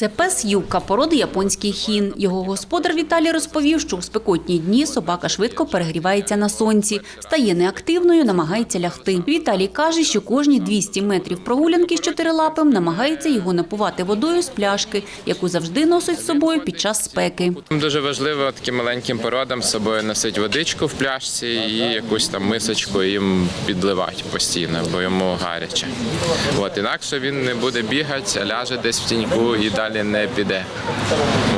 Це пес Юка, породи японський хін. Його господар Віталій розповів, що у спекотні дні собака швидко перегрівається на сонці, стає неактивною, намагається лягти. Віталій каже, що кожні 200 метрів прогулянки з чотирилапим намагається його напувати водою з пляшки, яку завжди носить з собою під час спеки. Дуже важливо таким маленьким породам з собою носити водичку в пляшці і якусь там мисочку їм підливати постійно, бо йому гаряче. От інакше він не буде бігати, а ляже десь в тіньку і далі не піде.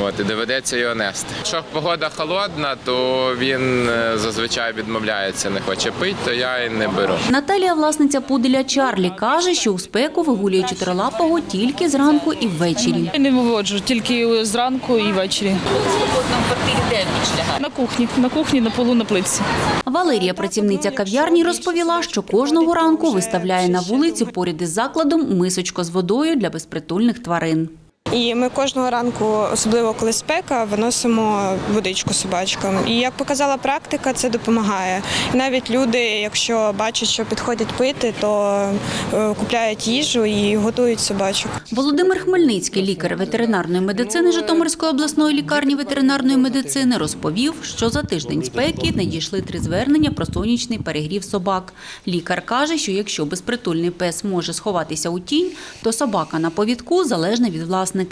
От і доведеться його нести. Якщо погода холодна, то він е, зазвичай відмовляється, не хоче пити, то я і не беру. Наталія, власниця пуделя Чарлі, каже, що у спеку вигулює чотирилапого тільки зранку і ввечері. Я не виводжу, тільки зранку і ввечері. На кухні, на кухні, на полу, на плитці. Валерія, працівниця кав'ярні, розповіла, що кожного ранку виставляє на вулицю поряд із закладом мисочко з водою для безпритульних тварин. І ми кожного ранку, особливо коли спека, виносимо водичку собачкам. І як показала практика, це допомагає. І навіть люди, якщо бачать, що підходять пити, то е, купляють їжу і готують собачок. Володимир Хмельницький, лікар ветеринарної медицини Житомирської обласної лікарні ветеринарної медицини, розповів, що за тиждень спеки надійшли три звернення про сонячний перегрів собак. Лікар каже, що якщо безпритульний пес може сховатися у тінь, то собака на повідку залежна від власника.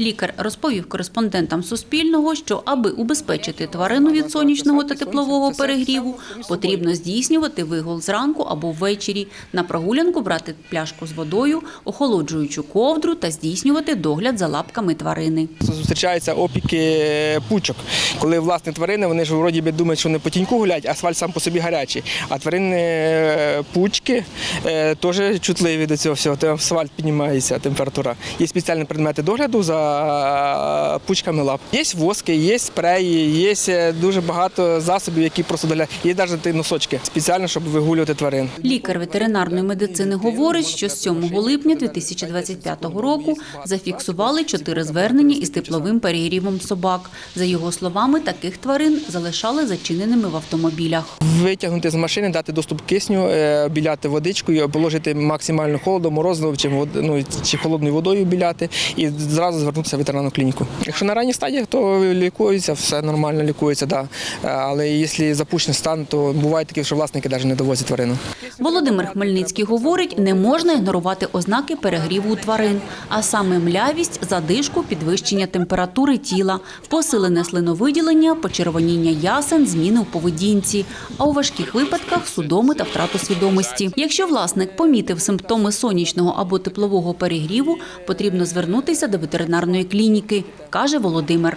Лікар розповів кореспондентам Суспільного, що аби убезпечити тварину від сонячного та теплового перегріву, потрібно здійснювати вигул зранку або ввечері, на прогулянку брати пляшку з водою, охолоджуючу ковдру та здійснювати догляд за лапками тварини. Зустрічаються опіки пучок, коли власне тварини вони ж вроді би думають, що вони по тіньку гулять, асфальт сам по собі гарячий. А тварини е, пучки е, теж чутливі до цього всього. Асфальт піднімається температура. Є спеціальні предмети догляду за пучками лап. Є воски, є спреї, є е, дуже багато засобів, які просто доглядають. Є навіть носочки спеціально, щоб вигулювати тварин. Лікар ветеринарної медицини говорить, що з 7 липня 2025 року зафіксували чотири звернення із тепловим перегрівом собак. За його словами, таких тварин залишали зачиненими в автомобілях. Витягнути з машини, дати доступ кисню, е, обіляти водичкою, положити максимально холодом, морозиво чи, ну, чи холодною водою обіляти і зразу звернутися в ветеринарну клініку. Якщо на ранніх стадіях, то лікується, все нормально лікується, да. Е, але якщо запущений стан, то буває таке, що власники навіть не довозять тварину. Володимир Хмельницький говорить, не можна ігнорувати ознаки перегріву тварин, а саме млявість, задишку, підвищення температури тіла, посилене слиновиділення, почервоніння ясен, зміни у поведінці, а у важких випадках судоми та втрату свідомості. Якщо власник помітив симптоми сонячного або теплового перегріву, потрібно звернутися до ветеринарної клініки, каже Володимир.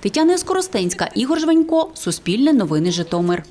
Тетяна Скоростенська, Ігор Жванько, Суспільне новини Житомир.